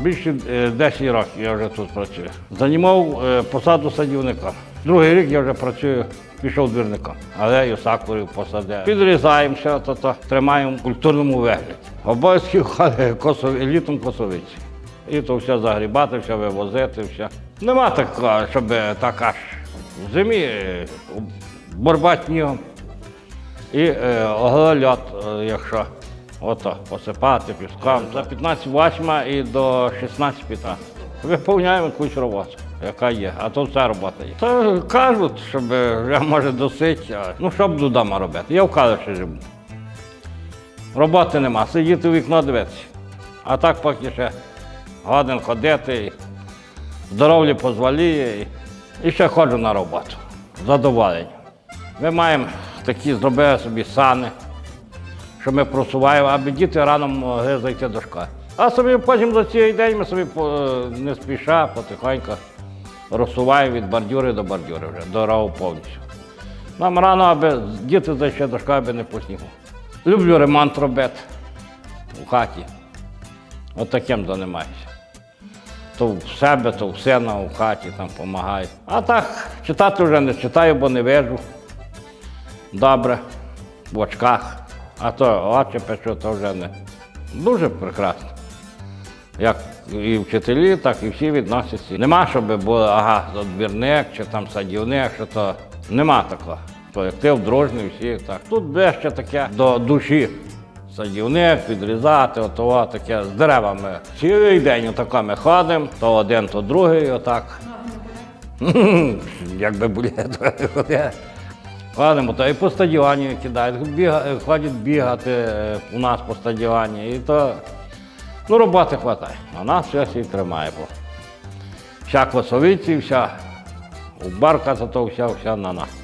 Більше е, 10 років я вже тут працюю. Займав е, посаду садівника. Другий рік я вже працюю, пішов двірником. Алею сакурів посадив. Підрізаємо все, то, то, тримаємо в культурному вигляді. Обов'язків косов, літом косовиці. І то все загрібати, все вивозити, все. Нема такого, щоб так аж в зимі е, снігом. І е, оголольот, е, якщо ото, посипати піском. За 15 восьма і до 16 15. Виповняємо якусь роботу, яка є, а то вся робота є. Та кажуть, щоб вже може досить, ну що буду вдома робити. Я в Калиші живу. Роботи нема, сидіти в вікно дивитися. А так поки ще годин ходити, здоров'я дозволяє, і, і ще ходжу на роботу. Задоволення. Ми маємо такі зробили собі сани, що ми просуваємо, аби діти рано могли зайти до школи. А собі потім за цей день ми собі не спіша, потихеньку розсуваємо від бордюри до бордюри вже, дорогу повністю. Нам рано, аби діти зайшли до школи, аби не по снігу. Люблю ремонт робити у хаті. От таким займаюся. То в себе, то в сина у хаті там допомагаю. А так, читати вже не читаю, бо не вижу. Добре, в очках. А то очі печу, то вже не. Дуже прекрасно. Як і вчителі, так і всі відносяться. Нема, щоб було, ага, двірник чи там садівник, що то нема такого. Колектив дружний, всі так. Тут ближче таке до душі. Садівник, підрізати, ото таке з деревами. Цілий день отако ми ходимо, то один, то другий, отак. Якби були, то Ходимо, то і по стадіоні кидають, біга, ходять бігати е, у нас по стадіоні. І то ну, роботи вистачає. А нас все всі тримає. Бо вся косовиці, вся убарка, то, то вся, вся на нас.